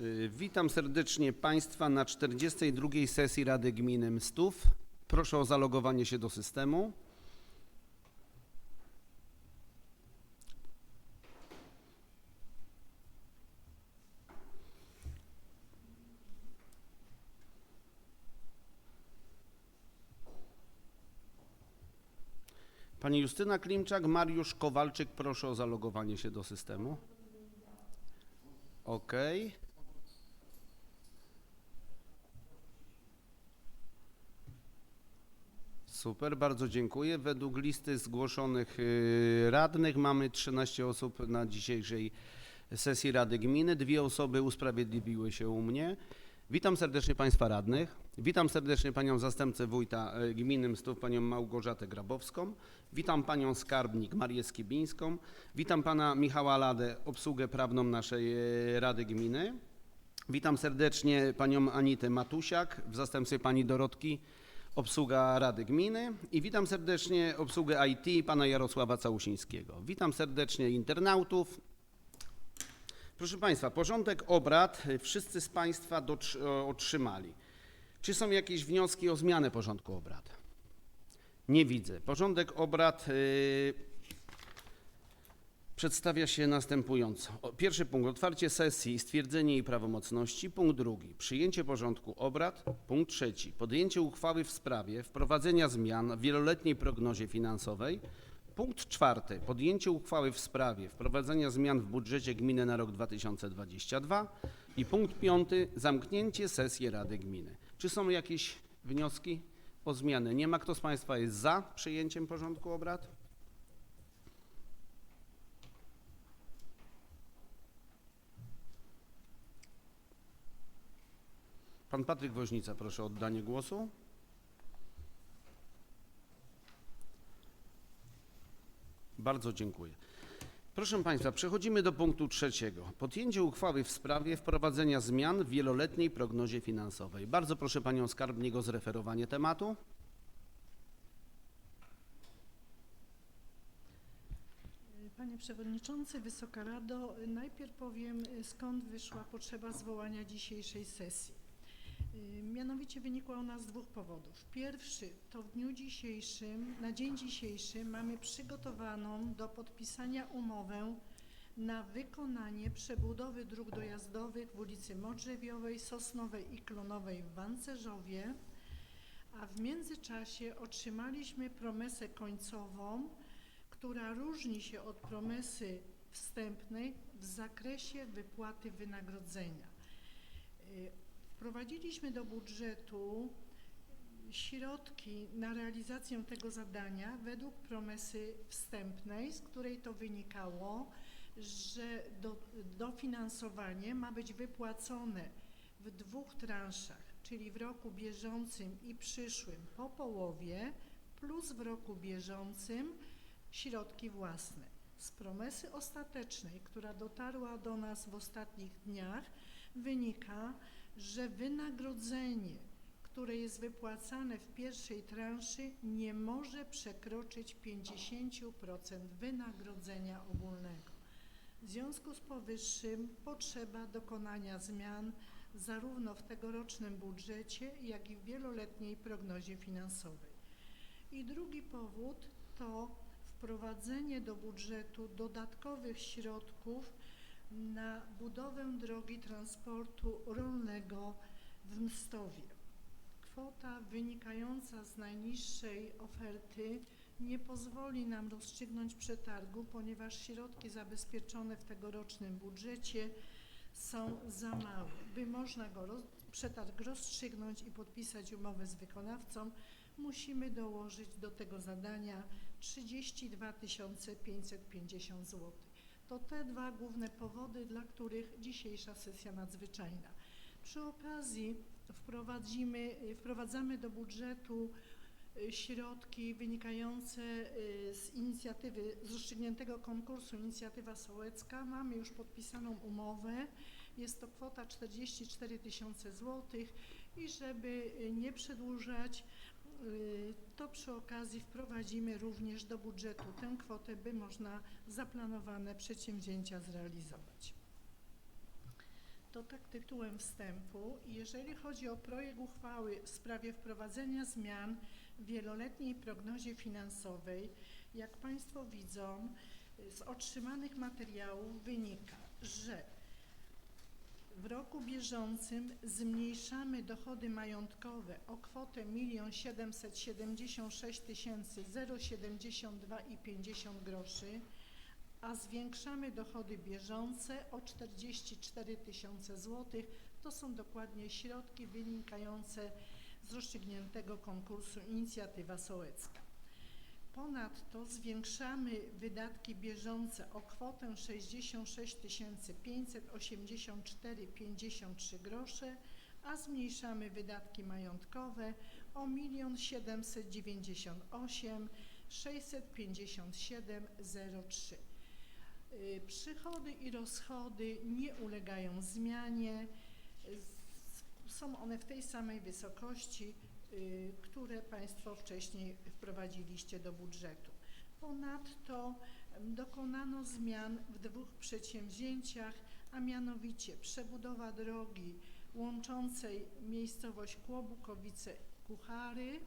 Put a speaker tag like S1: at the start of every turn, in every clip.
S1: Y, Witam serdecznie Państwa na 42. sesji Rady Gminy Mstów. Proszę o zalogowanie się do systemu. Pani Justyna Klimczak, Mariusz Kowalczyk, proszę o zalogowanie się do systemu. Okej. Super, bardzo dziękuję. Według listy zgłoszonych y, radnych mamy 13 osób na dzisiejszej sesji Rady Gminy. Dwie osoby usprawiedliwiły się u mnie. Witam serdecznie Państwa radnych. Witam serdecznie Panią zastępcę wójta y, gminy Mstów, Panią Małgorzatę Grabowską. Witam Panią skarbnik Marię Skibińską. Witam Pana Michała Ladę, obsługę prawną naszej y, Rady Gminy. Witam serdecznie Panią Anitę Matusiak w zastępstwie Pani Dorotki obsługa Rady Gminy i witam serdecznie obsługę IT pana Jarosława Całusińskiego. Witam serdecznie internautów. Proszę Państwa, porządek obrad wszyscy z Państwa otrzymali. Czy są jakieś wnioski o zmianę porządku obrad? Nie widzę. Porządek obrad y, przedstawia się następująco. Pierwszy punkt otwarcie sesji, stwierdzenie jej prawomocności. Punkt drugi przyjęcie porządku obrad. Punkt trzeci podjęcie uchwały w sprawie wprowadzenia zmian w wieloletniej prognozie finansowej. Punkt czwarty podjęcie uchwały w sprawie wprowadzenia zmian w budżecie gminy na rok 2022. I punkt piąty zamknięcie sesji Rady Gminy. Czy są jakieś wnioski o zmianę? Nie ma. Kto z Państwa jest za przyjęciem porządku obrad? Pan Patryk Woźnica, proszę o oddanie głosu. Bardzo dziękuję. Proszę Państwa, przechodzimy do punktu trzeciego. Podjęcie uchwały w sprawie wprowadzenia zmian w wieloletniej prognozie finansowej. Bardzo proszę Panią Skarbnik o zreferowanie tematu.
S2: Panie Przewodniczący, Wysoka Rado, najpierw powiem skąd wyszła potrzeba zwołania dzisiejszej sesji. Y, Mianowicie wynikła ona z dwóch powodów. Pierwszy to w dniu dzisiejszym, na dzień dzisiejszy mamy przygotowaną do podpisania umowę na wykonanie przebudowy dróg dojazdowych w ulicy Modrzewiowej, Sosnowej i Klonowej w Wancerzowie, a w międzyczasie otrzymaliśmy promesę końcową, która różni się od promesy wstępnej w zakresie wypłaty wynagrodzenia. Wprowadziliśmy do budżetu środki na realizację tego zadania według promesy wstępnej, z której to wynikało, że do, dofinansowanie ma być wypłacone w dwóch transzach, czyli w roku bieżącym i przyszłym po połowie, plus w roku bieżącym środki własne. Z promesy ostatecznej, która dotarła do nas w ostatnich dniach, wynika, że wynagrodzenie, które jest wypłacane w pierwszej transzy, nie może przekroczyć 50% wynagrodzenia ogólnego. W związku z powyższym potrzeba dokonania zmian zarówno w tegorocznym budżecie, jak i w wieloletniej prognozie finansowej. I drugi powód to wprowadzenie do budżetu dodatkowych środków na budowę drogi transportu rolnego w Mstowie. Kwota wynikająca z najniższej oferty nie pozwoli nam rozstrzygnąć przetargu, ponieważ środki zabezpieczone w tegorocznym budżecie są za małe. By można go roz, przetarg rozstrzygnąć i podpisać umowę z wykonawcą, musimy dołożyć do tego zadania 32 550 zł. To te dwa główne powody, dla których dzisiejsza sesja nadzwyczajna. Przy okazji wprowadzimy, wprowadzamy do budżetu y, środki wynikające y, z inicjatywy, z rozstrzygniętego konkursu Inicjatywa Sołecka. Mamy już podpisaną umowę. Jest to kwota 44 tysiące złotych i żeby y, nie przedłużać, to przy okazji wprowadzimy również do budżetu tę kwotę, by można zaplanowane przedsięwzięcia zrealizować. To tak tytułem wstępu. Jeżeli chodzi o projekt uchwały w sprawie wprowadzenia zmian w wieloletniej prognozie finansowej, jak Państwo widzą, y, z otrzymanych materiałów wynika, że w roku bieżącym zmniejszamy dochody majątkowe o kwotę 1 776 072,50 groszy, a zwiększamy dochody bieżące o 44 tysiące złotych. To są dokładnie środki wynikające z rozstrzygniętego konkursu Inicjatywa Sołecka. Ponadto zwiększamy wydatki bieżące o kwotę 66 584,53 grosze, a zmniejszamy wydatki majątkowe o 1 798 657,03. Y, Przychody i rozchody nie ulegają zmianie. Z- Są one w tej samej wysokości, y, które Państwo wcześniej wprowadziliście do budżetu. Ponadto em, dokonano zmian w dwóch przedsięwzięciach, a mianowicie przebudowa drogi łączącej miejscowość Kłobukowice-Kuchary,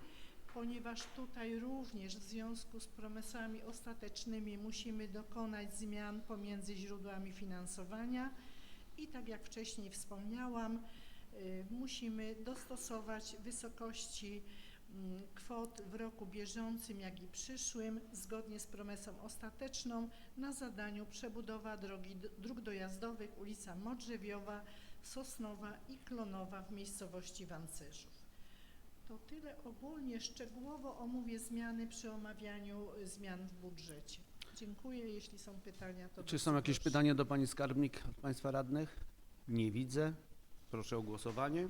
S2: ponieważ tutaj również w związku z promesami ostatecznymi musimy dokonać zmian pomiędzy źródłami finansowania i tak jak wcześniej wspomniałam, y, musimy dostosować wysokości mm, kwot w roku bieżącym, jak i przyszłym, zgodnie z promesą ostateczną na zadaniu przebudowa drogi, dróg dojazdowych ulica Modrzewiowa, Sosnowa i Klonowa w miejscowości Wancerzów. To tyle ogólnie, szczegółowo omówię zmiany przy omawianiu y, zmian w budżecie. Dziękuję, jeśli są pytania, to
S1: Czy są jakieś
S2: proszę.
S1: pytania do Pani Skarbnik, od Państwa radnych? Nie widzę. Proszę o głosowanie.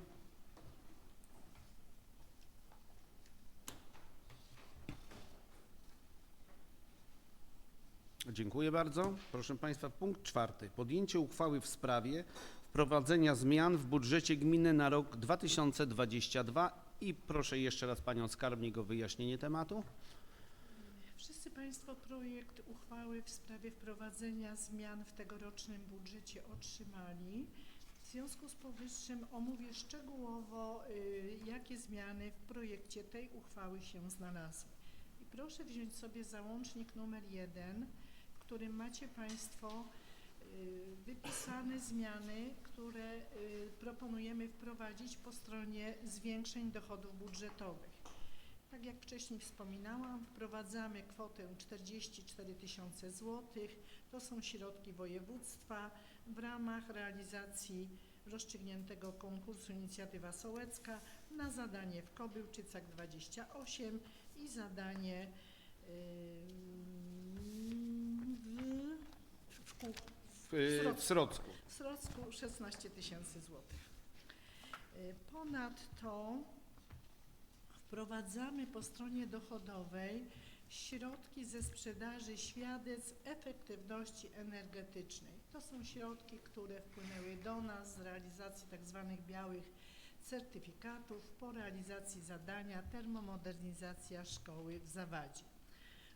S1: Dziękuję bardzo. Proszę Państwa, punkt czwarty. Podjęcie uchwały w sprawie wprowadzenia zmian w budżecie gminy na rok 2022 i proszę jeszcze raz Panią Skarbnik o wyjaśnienie tematu.
S2: Wszyscy Państwo projekt uchwały w sprawie wprowadzenia zmian w tegorocznym budżecie otrzymali. W związku z powyższym omówię szczegółowo, y, jakie zmiany w projekcie tej uchwały się znalazły. I proszę wziąć sobie załącznik numer jeden, w którym macie Państwo y, wypisane zmiany, które y, proponujemy wprowadzić po stronie zwiększeń dochodów budżetowych. Tak jak wcześniej wspominałam, wprowadzamy kwotę 44 tysiące złotych. To są środki województwa w ramach realizacji rozstrzygniętego konkursu Inicjatywa Sołecka na zadanie w Kobyłczycach 28 i zadanie ym, w, w, Ku-
S1: W, y, w Srocku.
S2: w Srocku 16 tysięcy złotych. Y, Ponadto wprowadzamy po stronie dochodowej środki ze sprzedaży świadectw efektywności energetycznej. To są środki, które wpłynęły do nas z realizacji tzw. białych certyfikatów po realizacji zadania termomodernizacja szkoły w Zawadzie.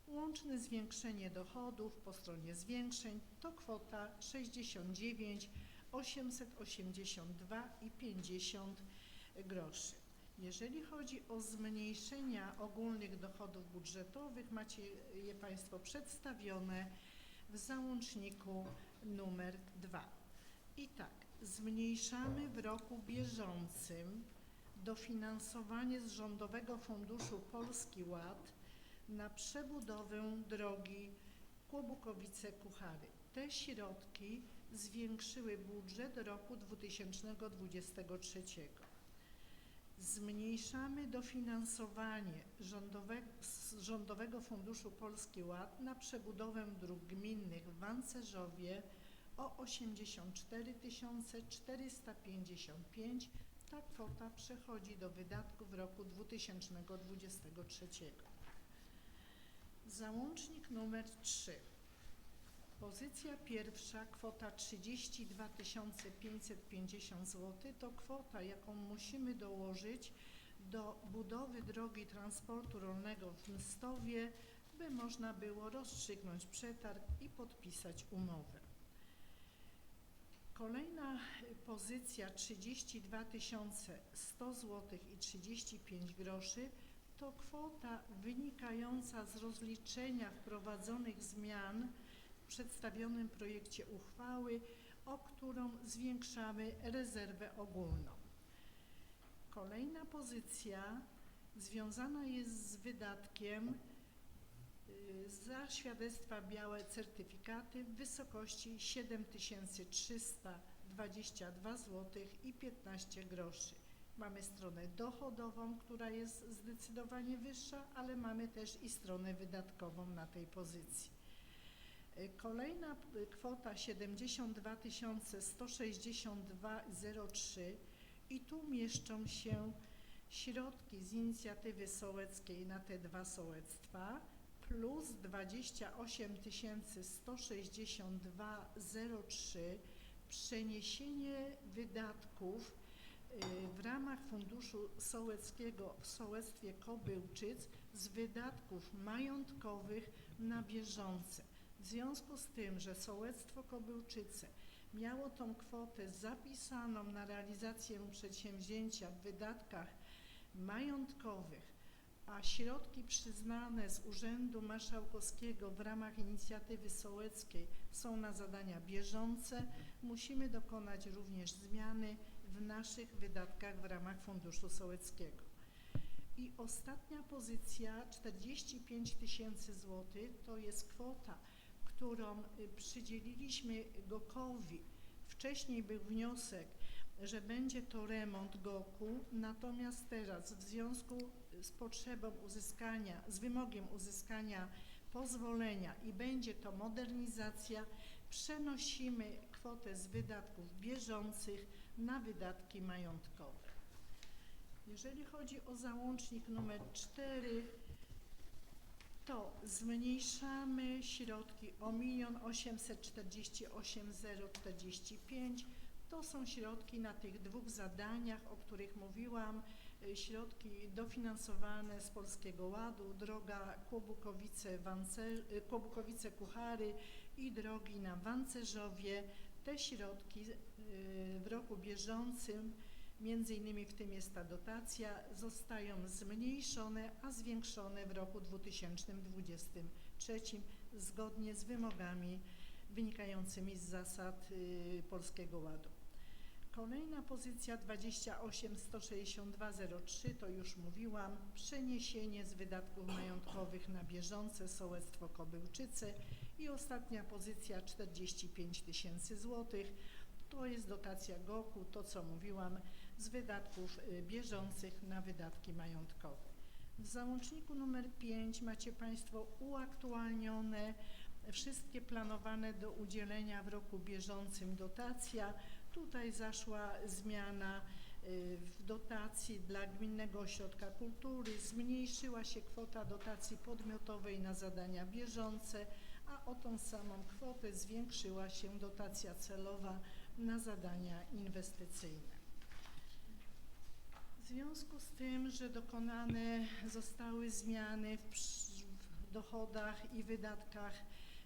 S2: Łączne zwiększenie dochodów po stronie zwiększeń to kwota 69 882,50 groszy. Jeżeli chodzi o zmniejszenia ogólnych dochodów budżetowych, macie je Państwo przedstawione w załączniku numer 2. I tak, zmniejszamy w roku bieżącym dofinansowanie z Rządowego Funduszu Polski Ład na przebudowę drogi Kłobukowice-Kuchary. Te środki zwiększyły budżet roku 2023. Zmniejszamy dofinansowanie rządowe, z Rządowego Funduszu Polski Ład na przebudowę dróg gminnych w Wancerzowie o 84 455. Ta kwota przechodzi do wydatków roku 2023. Załącznik numer 3. Pozycja pierwsza, kwota 32 550 zł, to kwota, jaką musimy dołożyć do budowy drogi transportu rolnego w Mstowie, by można było rozstrzygnąć przetarg i podpisać umowę. Kolejna y, pozycja 32 100 zł i 35 groszy to kwota wynikająca z rozliczenia wprowadzonych zmian przedstawionym projekcie uchwały, o którą zwiększamy rezerwę ogólną. Kolejna pozycja związana jest z wydatkiem y, za świadectwa białe certyfikaty w wysokości 7322 zł i 15 groszy. Mamy stronę dochodową, która jest zdecydowanie wyższa, ale mamy też i stronę wydatkową na tej pozycji. Y, Kolejna y, kwota 72 162,03 i tu mieszczą się środki z inicjatywy sołeckiej na te dwa sołectwa plus 28 162,03 przeniesienie wydatków y, w ramach funduszu sołeckiego w sołectwie Kobyłczyc z wydatków majątkowych na bieżące. W związku z tym, że sołectwo Kobyłczyce miało tą kwotę zapisaną na realizację przedsięwzięcia w wydatkach majątkowych, a środki przyznane z Urzędu Marszałkowskiego w ramach inicjatywy sołeckiej są na zadania bieżące, musimy dokonać również zmiany w naszych wydatkach w ramach Funduszu Sołeckiego. I ostatnia pozycja 45 tysięcy złotych to jest kwota, którą y, przydzieliliśmy GOK-owi. Wcześniej był wniosek, że będzie to remont GOK-u, natomiast teraz w związku z potrzebą uzyskania, z wymogiem uzyskania pozwolenia i będzie to modernizacja, przenosimy kwotę z wydatków bieżących na wydatki majątkowe. Jeżeli chodzi o załącznik numer 4, to zmniejszamy środki o 1 848 045. To są środki na tych dwóch zadaniach, o których mówiłam. Y, Środki dofinansowane z Polskiego Ładu, droga Kłobukowice, Wance- y, i drogi na Wancerzowie. Te środki y, w roku bieżącym Między innymi w tym jest ta dotacja, zostają zmniejszone, a zwiększone w roku 2023 zgodnie z wymogami wynikającymi z zasad y, Polskiego Ładu. Kolejna pozycja 28 16203 to już mówiłam, przeniesienie z wydatków majątkowych na bieżące sołectwo Kobyłczyce i ostatnia pozycja 45 tysięcy złotych to jest dotacja GOK-u, to co mówiłam, z wydatków y, bieżących na wydatki majątkowe. W załączniku numer 5 macie Państwo uaktualnione wszystkie planowane do udzielenia w roku bieżącym dotacja. Tutaj zaszła zmiana y, w dotacji dla Gminnego Ośrodka Kultury, zmniejszyła się kwota dotacji podmiotowej na zadania bieżące, a o tą samą kwotę zwiększyła się dotacja celowa na zadania inwestycyjne. W związku z tym, że dokonane zostały zmiany w, w dochodach i wydatkach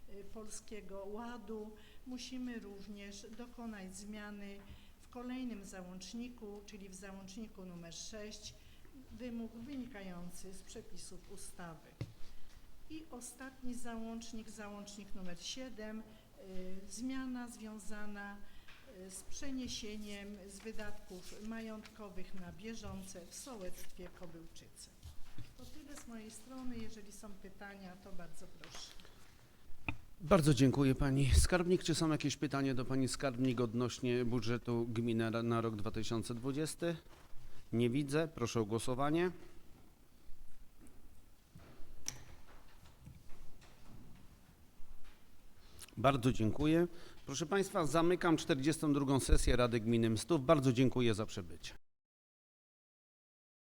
S2: y, Polskiego Ładu, musimy również dokonać zmiany w kolejnym załączniku, czyli w załączniku numer 6, wymóg wynikający z przepisów ustawy. I ostatni załącznik, załącznik numer 7, y, zmiana związana z przeniesieniem z wydatków majątkowych na bieżące w sołectwie Kobyłczyce. To tyle z mojej strony. Jeżeli są pytania, to bardzo proszę.
S1: Bardzo dziękuję Pani Skarbnik. Czy są jakieś pytania do Pani Skarbnik odnośnie budżetu gminy na- rok 2020? Nie widzę. Proszę o głosowanie. Bardzo dziękuję. Proszę Państwa, zamykam 42. sesję Rady Gminy Mstów. Bardzo dziękuję za przybycie.